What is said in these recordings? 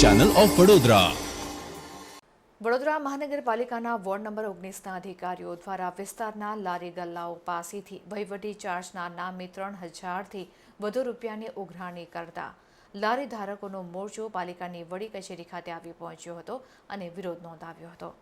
Channel of Vadodara Vadodara મહાનગરપાલિકાના ward number ઓગણીસના અધિકારીઓ દ્વારા વિસ્તારના લારી ગલ્લાઓ પાસેથી વહીવટી ચાર્જના નામે ત્રણ હજારથી વધુ રૂપિયાની ઉઘરાણી કરતા લારી ધારકોનો મોરચો પાલિકાની વડી કચેરી ખાતે આવી પહોંચ્યો હતો અને વિરોધ નોંધાવ્યો હતો.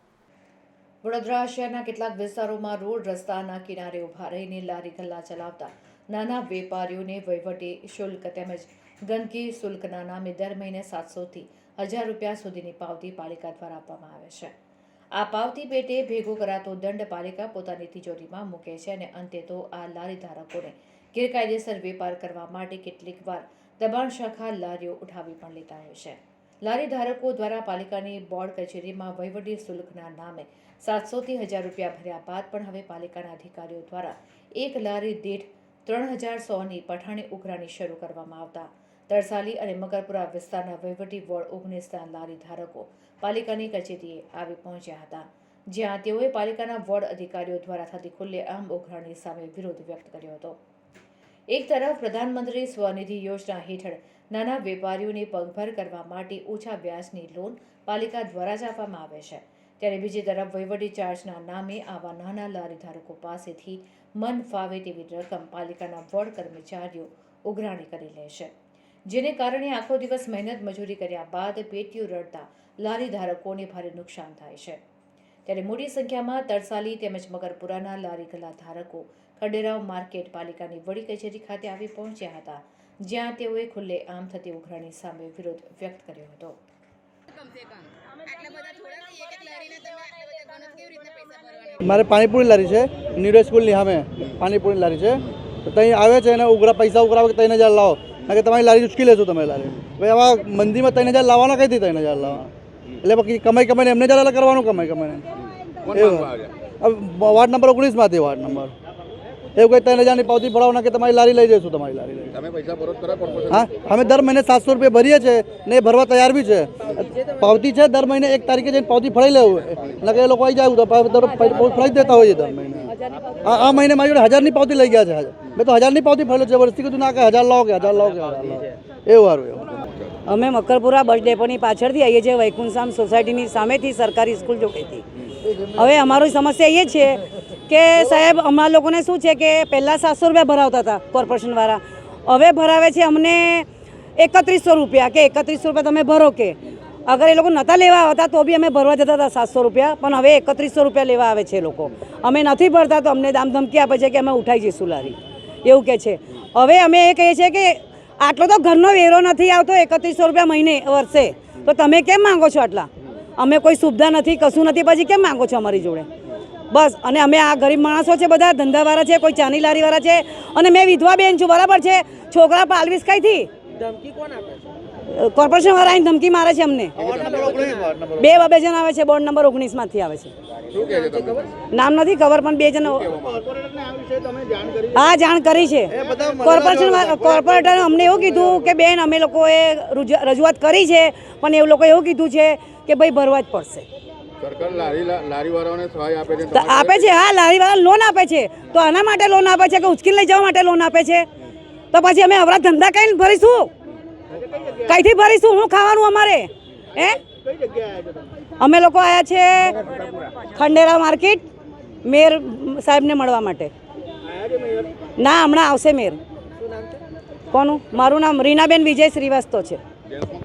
વડોદરા શહેરના કેટલાક વિસ્તારોમાં રોડ રસ્તાના કિનારે ઊભા રહીને લારી ગલ્લા ચલાવતા નાના વેપારીઓને વહીવટી શુલ્ક તેમજ ગંદકી શુલ્કના નામે દર મહિને સાતસોથી હજાર રૂપિયા સુધીની પાવતી પાલિકા દ્વારા આપવામાં આવે છે. આ પાવતી પેટે ભેગો કરાતો દંડ પાલિકા પોતાની તિજોરીમાં મૂકે છે અને અંતે તો આ લારી ધારકોને ગેરકાયદેસર વેપાર કરવા માટે કેટલીક વાર દબાણ શાખા લારીઓ ઉઠાવી પણ લેતા હોય છે. લારી ધારકો દ્વારા પાલિકાની બોર્ડ કચેરીમાં વહીવટી શુલ્કના નામે સાતસોથી હજાર રૂપિયા ભર્યા બાદ પણ હવે પાલિકાના અધિકારીઓ દ્વારા એક લારી દીઠ ત્રણ હજાર સોની પઠાણી ઉઘરાણી શરૂ કરવામાં આવતા તરસાલી અને મકરપુરા વિસ્તારના વહીવટી વોર્ડ ઓગણીસના લારી ધારકો પાલિકાની કચેરીએ આવી પહોંચ્યા હતા, જ્યાં તેઓએ પાલિકાના વોર્ડ અધિકારીઓ દ્વારા થતી ખુલ્લેઆમ ઉઘરાણી સામે વિરોધ વ્યક્ત કર્યો હતો. એક તરફ પ્રધાનમંત્રી સ્વનિધિ યોજના હેઠળ નાના વેપારીઓને પગભર કરવા માટે ઓછા વ્યાજની લોન પાલિકા દ્વારા જ આપવામાં આવે છે, ત્યારે બીજી તરફ વહીવટી ચાર્જના નામે આવા નાના લારી ધારકો પાસેથી મન ફાવે તેવી રકમ પાલિકાના વોર્ડ કર્મચારીઓ ઉઘરાણી કરી લે છે. જેને કારણે આખો દિવસ મહેનત મજૂરી કર્યા બાદ પેટીઓ રડતા લારી ધારકોને ભારે નુકસાન થાય છે. ત્યારે મોટી સંખ્યામાં તરસાલી તેમજ મગરપુરાના લારી ગલ્લા ધારકો ખડેરાવ માર્કેટ પાલિકાની વડી કચેરી ખાતે આવી પહોંચ્યા હતા, જ્યાં તેઓએ ખુલ્લે આમ થતી ઉઘરાણી સામે વિરોધ વ્યક્ત કર્યો હતો. મારે પાણીપુરી લારી છે નીરજ સ્કૂલની સામે પાણીપુરી લારી છે. તો ત્યાં આવે છે અને ઉઘરા પૈસા ઉઘરાવે ત્રણ હજાર લાવો? કારણ કે તમારી લારી ઉચકી લેશો તમે લારી ભાઈ આવા મંદીમાં ત્રણ હજાર લાવવાના કઈ ત્રણ હજાર લાવવાના? એટલે પછી કમાઈ કમાઈને એમને જરા કરવાનું કમાઈ કમાઈને. વાર્ડ નંબર ઓગણીસમાંથી વાર્ડ નંબર. એવું કંઈ ત્રણ હજારની પાવતી ભરાવવાના કે તમારી લારી લઈ જઈશું તમારી લારી લઈ તમે પૈસા ભરો ખરા હા અમે દર મહિને સાતસો રૂપિયા ભરીએ છીએ ને એ ભરવા તૈયાર બી છે. પાવતી છે દર મહિને એક તારીખે જઈને પાવતી ફળી લેવું. નકર એ લોકો આવી જાય તો પાવ- દર ફળી દેતા હોઈએ દર મહિને. આ આ મહિને મારી જોડે હજારની પાવતી લઈ ગયા છે મેં તો હજારની પાવતી ફળેલો છે વર્ષથી કીધું ના કે હજાર લાવો કે હજાર લાવો કે એવું સારું એવું અમે મકરપુરા બસ ડેપોની પાછળથી આવીએ છીએ વૈકુંઠધામ સોસાયટીની સામેથી સરકારી સ્કૂલ જોડેથી હવે અમારી સમસ્યા એ છે કે સાહેબ, અમારા લોકોને શું છે કે પહેલાં સાતસો રૂપિયા ભરાવતા હતા કોર્પોરેશનવાળા. હવે ભરાવે છે અમને એકત્રીસો રૂપિયા કે એકત્રીસો રૂપિયા તમે ભરો કે. અગર એ લોકો નહોતા લેવા આવતા તો બી અમે ભરવા જતા હતા સાતસો રૂપિયા, પણ હવે એકત્રીસો રૂપિયા લેવા આવે છે લોકો. અમે નથી ભરતા તો અમને દામ ધમકી આપે છે કે અમે ઉઠાઈ જઈશું લારી. એવું કે છે. હવે અમે એ કહીએ છીએ કે આટલો તો ઘરનો વેરો નથી આવતો, એકત્રીસો રૂપિયા મહિને વર્ષે. તો તમે કેમ માંગો છો આટલા? અમે કોઈ સુવિધા નથી, કશું નથી, પછી કેમ માંગો છો અમારી જોડે? બસ અને અમે આ ગરીબ માણસો છે બધા ધંધાવાળા છે કોઈ ચાની લારીવાળા છે અને મેં વિધવા બેન છું બરાબર છે? છોકરા પાલવીસ કઈથી? કોર્પોરેશન વાળા અહીં ધમકી મારે છે અમને. ઓગણીસ. નંબર બે જણ આવે છે બોર્ડ નંબર ઓગણીસમાંથી આવે છે. શું કહે છે તમે નામ નથી ખબર પણ બે જણ કોર્પોરેટરને આ વિશે તમે જાણ કરી હા જાણ કરી છે. કોર્પોરેશન કોર્પોરેટરે અમને એવું કીધું કે બેન અમે લોકોએ રજૂઆત કરી છે પણ એ લોકોએ એવું કીધું છે કે ભાઈ ભરવા જ પડશે. સરકાર લારી લારી સહાય આપે છે તો આપે છે હા લારીવાળા લોન આપે છે. તો આના માટે લોન આપે છે કે ઉચકી લઈ જવા માટે લોન આપે છે? તો પછી અમે અવરા ધંધા કઈ ભરીશું. કઈથી ભરીશું? હું ખાવાનું અમારે? હે? અમે લોકો આવ્યા છે ખંડેરા માર્કેટ મેર સાહેબને મળવા માટે. ના હમણાં આવશે મેર કોનું? મારું નામ રીનાબેન વિજય શ્રીવાસ્તવ છે.